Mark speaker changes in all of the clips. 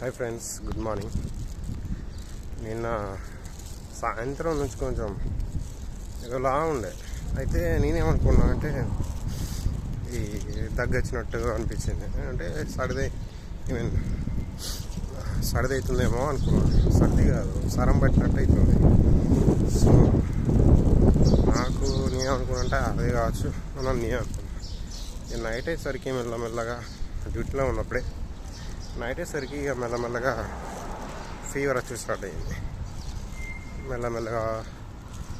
Speaker 1: Hi friends good morning నిన్న సాయంత్రం నుంచి కొంచెం ఏదోలా ఉండే. అయితే నేనేమనుకున్నా అంటే ఈ దగ్గొచ్చినట్టు అనిపించింది. అంటే సర్ది ఐ మీన్ సర్ది అవుతుందేమో అనుకున్నాను సర్ది కాదు సరం పట్టినట్టు అవుతుంది సో నాకు నేనేమనుకున్నా అంటే అదే కావచ్చు అని నేను అనుకున్నాను నైట్ అయ్యేసరికి మెల్లమెల్లగా డ్యూటీలో ఉన్నప్పుడే నైట్ అయ్యేసరికి ఇక మెల్లమెల్లగా ఫీవర్ వచ్చి స్టార్ట్ అయ్యింది మెల్లమెల్లగా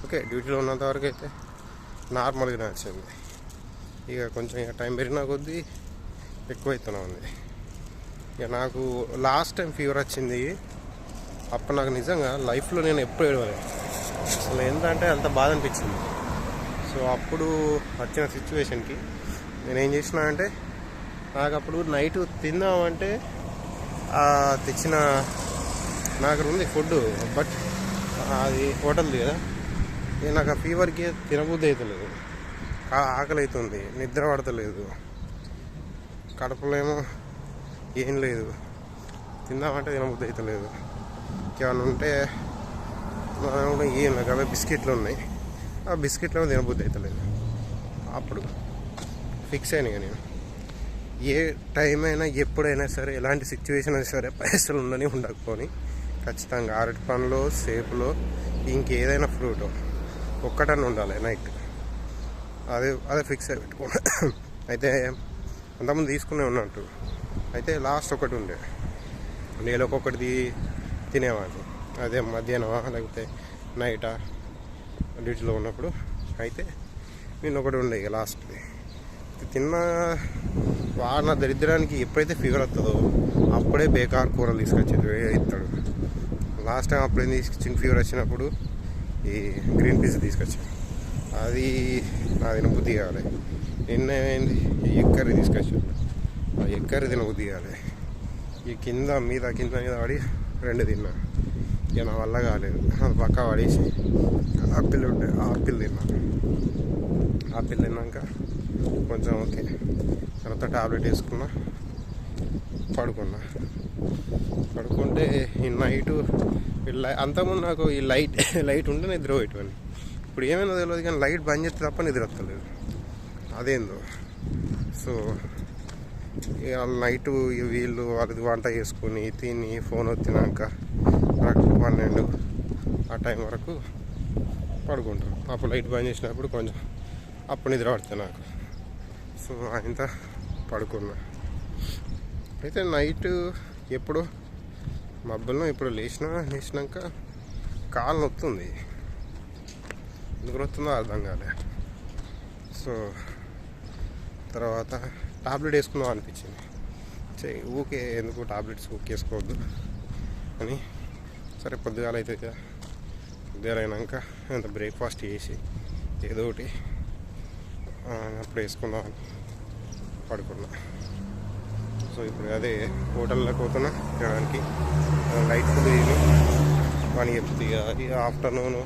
Speaker 1: ఓకే డ్యూటీలో ఉన్నంత వరకు అయితే నార్మల్గానే వచ్చింది. ఇక కొంచెం ఇక టైం పెరిగిన కొద్దీ ఎక్కువైతూనే ఉంది. ఇక నాకు లాస్ట్ టైం ఫీవర్ వచ్చింది అప్పుడు నాకు నిజంగా లైఫ్లో నేను ఎప్పుడు ఏడవలేదు. అసలు ఏంటంటే అంత బాధ అనిపించింది. సో అప్పుడు వచ్చిన సిచ్యువేషన్కి నేను ఏం చేసిన అంటే నాకు అప్పుడు నైట్ తిందామంటే తెచ్చిన నాకు ఉంది ఫుడ్ బట్ అది హోటల్ది కదా. నాకు ఆ ఫీవర్కి తినబుద్ధి అవుతలేదు ఆకలి అవుతుంది నిద్ర పడతలేదు. కడుపులో ఏమో ఏం లేదు. తిందామంటే తినబుద్ధి అవుతలేదు ఇంకేమైనా ఉంటే కూడా ఏం లేదు. అవే బిస్కెట్లు ఉన్నాయి. ఆ బిస్కెట్లు తినబుద్ధి అవుతలేదు అప్పుడు ఫిక్స్ అయినాయి నేను. ఏ టైం అయినా ఎప్పుడైనా సరే ఎలాంటి సిచ్యువేషన్ అయినా సరే పైసలు ఉండని ఉండకపోని ఖచ్చితంగా అరటి పండ్లో సేపులో ఇంకేదైనా ఫ్రూట్ ఒక్కటన్నా ఉండాలి నైట్ అదే అదే ఫిక్స్ అయి పెట్టుకున్నా అయితే అంతకుముందు తీసుకునే ఉన్నట్టు అయితే లాస్ట్ ఒకటి ఉండే. నేను ఒక్కొక్కటి తినేవాడిని. అదే మధ్యాహ్నమా లేకపోతే నైటా డ్యూటీలో ఉన్నప్పుడు. అయితే నేను ఒకటి ఉండే ఇక లాస్ట్ది తిన్న వాడిన దరిద్రానికి ఎప్పుడైతే ఫీవర్ వస్తుందో అప్పుడే బేకార్ కూరలు తీసుకొచ్చి ఇస్తాడు లాస్ట్ టైం అప్పుడు ఏం తీసుకొచ్చిన ఫీవర్ వచ్చినప్పుడు ఈ గ్రీన్ పీస్ తీసుకొచ్చాను అది నా తినబుద్ధి కావాలి నిన్న ఏమైంది ఈ ఎగ్ తీసుకొచ్చాను ఆ ఎగ్ కర్రీ తినబుద్ధి కావాలి ఈ కింద మీద కింద మీద పడి రెండు తిన్నా. ఇక నా వల్ల కాలేదు. అది పక్క పడేసి ఆపిల్ ఉంటే ఆపిల్ తిన్నా. ఆపిల్ తిన్నాక కొంచెం ఓకే. తర్వాత టాబ్లెట్ వేసుకున్నా పడుకున్నా. పడుకుంటే ఈ నైట్ అంతకుముందు నాకు ఈ లైట్ లైట్ ఉంటే నిద్ర పోయేటవని ఇప్పుడు ఏమైనా తెలియదు కానీ లైట్ బంద్ చేస్తే తప్ప నిద్ర వస్తలేదు. అదేందో. సో ఇక నైట్ వీళ్ళు వాళ్ళది వంట చేసుకుని తిని ఫోన్ వచ్చినాక కరెక్ట్ పన్నెండు ఆ టైం వరకు పడుకుంటారు అప్పుడు లైట్ బంద్ చేసినప్పుడు కొంచెం అప్పుడు నిద్ర పడుతుంది నాకు. సో ఆయనతో పడుకున్నా. అయితే నైట్ ఎప్పుడు మబ్బులను ఇప్పుడు లేచినా లేచినాక కాలు నొత్తుంది ఎందుకు నొత్తుందో అర్థం కాలే. సో తర్వాత టాబ్లెట్ వేసుకుందాం అనిపించింది. చే ఊకే ఎందుకు టాబ్లెట్స్ ఊకే వేసుకోవద్దు అని. సరే పొద్దుగాల అయితే కదా అయినాక అంత బ్రేక్ఫాస్ట్ చేసి ఏదో ఒకటి అప్పుడు వేసుకుందాం పడుకున్నా. సో ఇప్పుడు అదే హోటల్లోకి పోతున్నా. తినడానికి. లైట్ ఫుడ్ తిని పని చెప్తుంది ఆఫ్టర్నూన్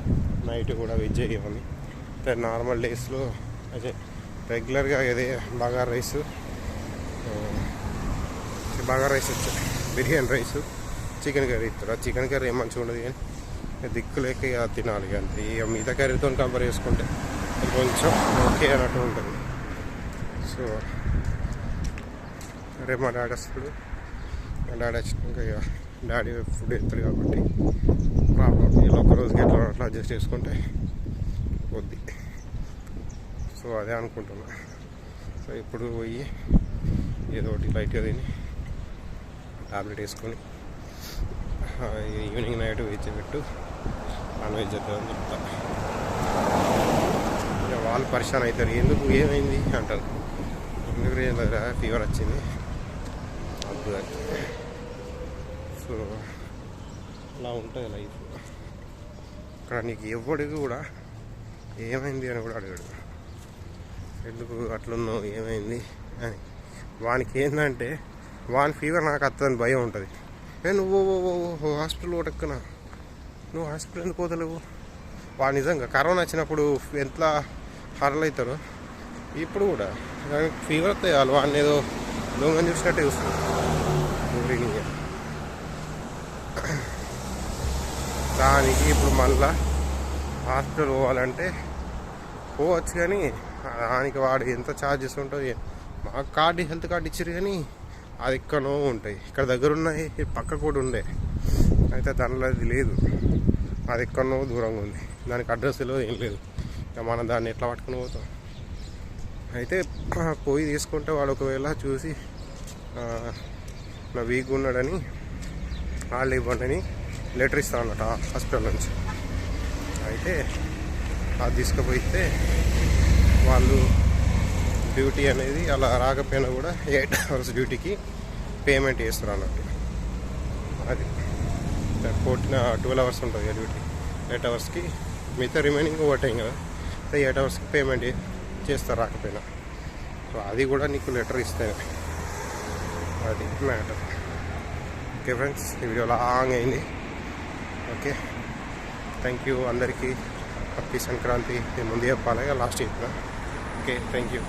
Speaker 1: నైట్ కూడా వెజ్ చేయమని నార్మల్ డేస్లో అదే రెగ్యులర్గా అదే బగార్ రైస్ బగార్ రైస్ వచ్చాయి బిర్యానీ రైస్ చికెన్ కర్రీ ఇస్తారు? ఆ చికెన్ కర్రీ ఏం మంచిగా ఉండదు కానీ ఇక దిక్కు లేక ఇక తినాలి కానీ ఇక మిగతా కర్రీతో కంపేర్ చేసుకుంటే కొంచెం ఓకే అన్నట్టు ఉంటుంది. సో రేపు మా డాడీ వస్తాడు. మా డాడీ వచ్చినాక ఇక డాడీ ఫుడ్ ఎత్తాడు కాబట్టి ప్రాబ్లం ఇలా ఒక రోజుకి ఎట్లా అట్లా అడ్జస్ట్ చేసుకుంటే వద్ది సో అదే అనుకుంటున్నా. సో ఇప్పుడు పోయి ఏదో ఒకటి లైట్గా తిని టాబ్లెట్ వేసుకొని ఈవినింగ్ నైట్ వెజ్ పెట్టు నాన్ వెజ్ అని చెప్తాను వాళ్ళు పరిశాన్ అవుతారు. ఎందుకు? ఏమైంది? అంటారు. ఎందుకు దగ్గర ఫీవర్ వచ్చింది. వద్దు సో అలా ఉంటుంది లైఫ్ ఇక్కడ నీకు ఎవడికి కూడా ఏమైంది అని కూడా అడిగాడు. ఎందుకు అట్లున్నావు? ఏమైంది? అని. వానికి ఏంటంటే వాని ఫీవర్ నాకు వస్తుందని భయం ఉంటుంది. ఏ నువ్వు హాస్పిటల్ కొట్టక్కనా నువ్వు హాస్పిటల్ ఎందుకు పోతలేవు? వాడు నిజంగా కరోనా వచ్చినప్పుడు ఎంత హారలు అవుతారు ఇప్పుడు కూడా ఫీవర్ అవుతాయి వాళ్ళు వాడిని ఏదో దొంగని చూసినట్టే చూస్తుంది. దానికి ఇప్పుడు మళ్ళా హాస్పిటల్ పోవాలంటే పోవచ్చు కానీ దానికి వాడు ఎంత ఛార్జెస్ ఉంటాయి మాకు కార్డు హెల్త్ కార్డు ఇచ్చారు కానీ అది ఎక్కడో ఉంటాయి. ఇక్కడ దగ్గర ఉన్నాయి పక్క కూడా ఉండే. అయితే దానిలో అది లేదు. అది ఎక్కడో దూరంగా ఉంది. దానికి అడ్రస్ ఏం లేదు. ఇక మనం దాన్ని ఎట్లా పట్టుకుని పోతాం? అయితే పోయి తీసుకుంటే వాడు ఒకవేళ చూసి నా వీక్ ఉన్నాడని వాళ్ళు ఇవ్వండి అని లెటర్ ఇస్తా అన్నట్టు హాస్పిటల్ నుంచి. అయితే అది తీసుకుపోయితే వాళ్ళు డ్యూటీ అనేది అలా రాకపోయినా కూడా ఎయిట్ అవర్స్ డ్యూటీకి పేమెంట్ చేస్తారు అన్నట్టు అది. కొట్టిన ట్వెల్వ్ అవర్స్ ఉంటుంది కదా డ్యూటీ. ఎయిట్ అవర్స్కి మిగతా రిమైనింగ్ ఓవర్ టైం కదా. ఎయిట్ అవర్స్కి పేమెంట్ చేస్తారు రాకపోయినా. సో అది కూడా నీకు లెటర్ ఇస్తాను అది మ్యాటర్ ఓకే ఫ్రెండ్స్ ఈ వీడియో లాంగ్ అయింది ఓకే థ్యాంక్ యూ అందరికీ. హ్యాపీ సంక్రాంతి నేను ముందు చెప్పాలి లాస్ట్ చెప్పిన. Okay thank you